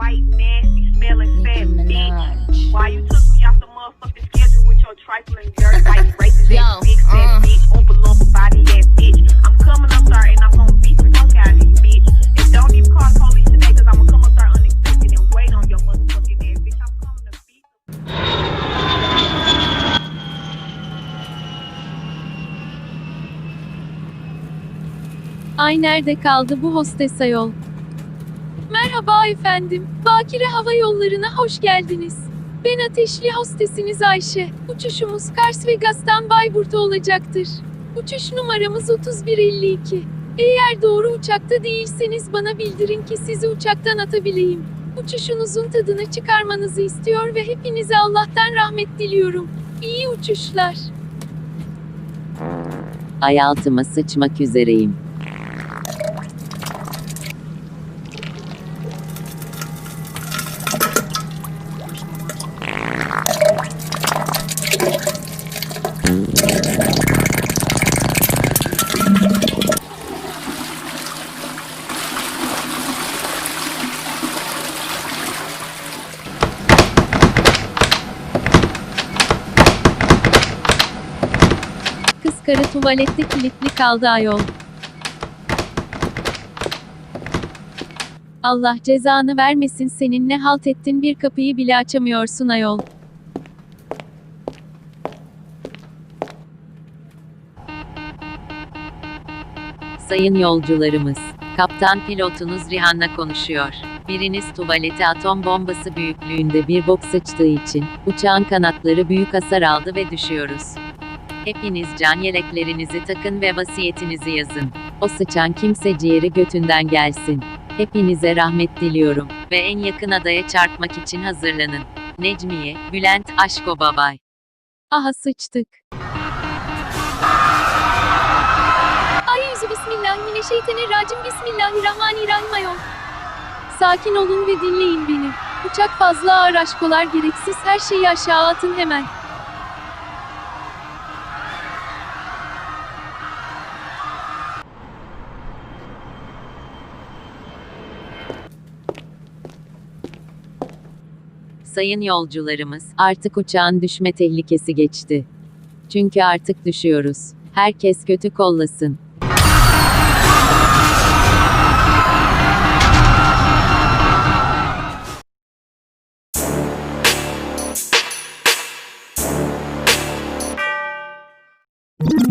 white, nasty, smelling fat bitch. Why you took me off the motherfucking schedule with your trifling dirt white racist Yo, ass bitch, fat uh. bitch, oompa loompa body ass bitch. I'm coming up there and I'm gonna beat the fuck out of you, bitch. And don't even call the police today, cause I'ma come up there unexpected and wait on your motherfucking ass, bitch. I'm coming to beat the Ay nerede kaldı bu hostes ayol? Merhaba efendim. Bakire Hava Yolları'na hoş geldiniz. Ben ateşli hostesiniz Ayşe. Uçuşumuz Kars Vegas'tan Bayburt'a olacaktır. Uçuş numaramız 3152. Eğer doğru uçakta değilseniz bana bildirin ki sizi uçaktan atabileyim. Uçuşunuzun tadını çıkarmanızı istiyor ve hepinize Allah'tan rahmet diliyorum. İyi uçuşlar. Ay altıma sıçmak üzereyim. Kız karı tuvalette kilitli kaldı ayol. Allah cezanı vermesin senin ne halt ettin bir kapıyı bile açamıyorsun ayol. Sayın yolcularımız, kaptan pilotunuz Rihanna konuşuyor. Biriniz tuvalete atom bombası büyüklüğünde bir bok sıçtığı için, uçağın kanatları büyük hasar aldı ve düşüyoruz. Hepiniz can yeleklerinizi takın ve vasiyetinizi yazın. O sıçan kimse ciğeri götünden gelsin. Hepinize rahmet diliyorum ve en yakın adaya çarpmak için hazırlanın. Necmiye, Bülent, Aşko Babay. Aha sıçtık. Ay yüzü bismillahirrahmanirrahim bismillahirrahmanirrahim ayol. Sakin olun ve dinleyin beni. Uçak fazla ağır aşkolar gereksiz her şeyi aşağı atın hemen. Sayın yolcularımız, artık uçağın düşme tehlikesi geçti. Çünkü artık düşüyoruz. Herkes kötü kollasın. you